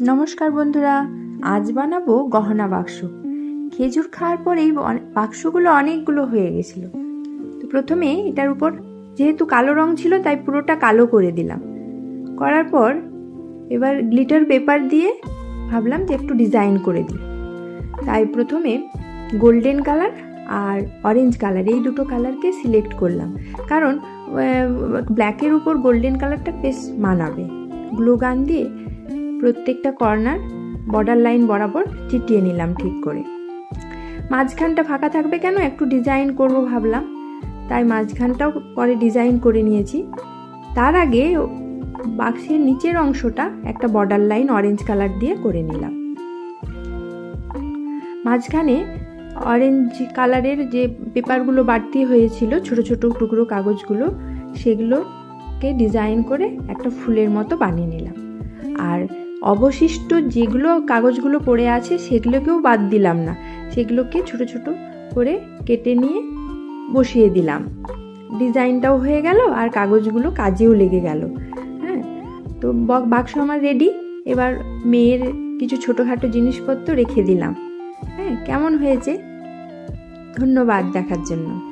নমস্কার বন্ধুরা, আজ বানাবো গহনা বাক্স। খেজুর খাওয়ার পরেই অনে- বাক্সগুলো অনেকগুলো হয়ে গেছিল। তো প্রথমে এটার উপর যেহেতু কালো রং ছিল, তাই পুরোটা কালো করে দিলাম। করার পর এবার গ্লিটার পেপার দিয়ে ভাবলাম যে একটু ডিজাইন করে দিই। তাই প্রথমে গোল্ডেন কালার আর অরেঞ্জ কালার, এই দুটো কালারকে সিলেক্ট করলাম। কারণ ব্ল্যাকের উপর গোল্ডেন কালারটা বেশ মানাবে। গ্লু গান দিয়ে প্রত্যেকটা কর্নার বর্ডার লাইন বরাবর চিটিয়ে নিলাম ঠিক করে। মাঝখানটা ফাঁকা থাকবে কেন? একটু ডিজাইন করব ভাবলাম। তাই মাঝখানটাও পরে ডিজাইন করে নিয়েছি। তার আগে বাক্সের নিচের অংশটা একটা বর্ডার লাইন অরেঞ্জ কালার দিয়ে করে নিলাম। মাঝখানে অরেঞ্জ কালারের যে পেপারগুলো বাড়তি হয়েছিল, ছোট ছোট টুকরো কাগজগুলো, সেগুলোকে ডিজাইন করে একটা ফুলের মতো বানিয়ে নিলাম। আর অবশিষ্ট যেগুলো কাগজগুলো পড়ে আছে সেগুলোকেও বাদ দিলাম না। সেগুলোকে ছোট ছোট করে কেটে নিয়ে বসিয়ে দিলাম। ডিজাইনটাও হয়ে গেল আর কাগজগুলো কাজেও লেগে গেল। হ্যাঁ তো বাক্স আমার রেডি এবার মেয়ের কিছু ছোটোখাটো জিনিসপত্র রেখে দিলাম। হ্যাঁ কেমন হয়েছে? ধন্যবাদ দেখার জন্য।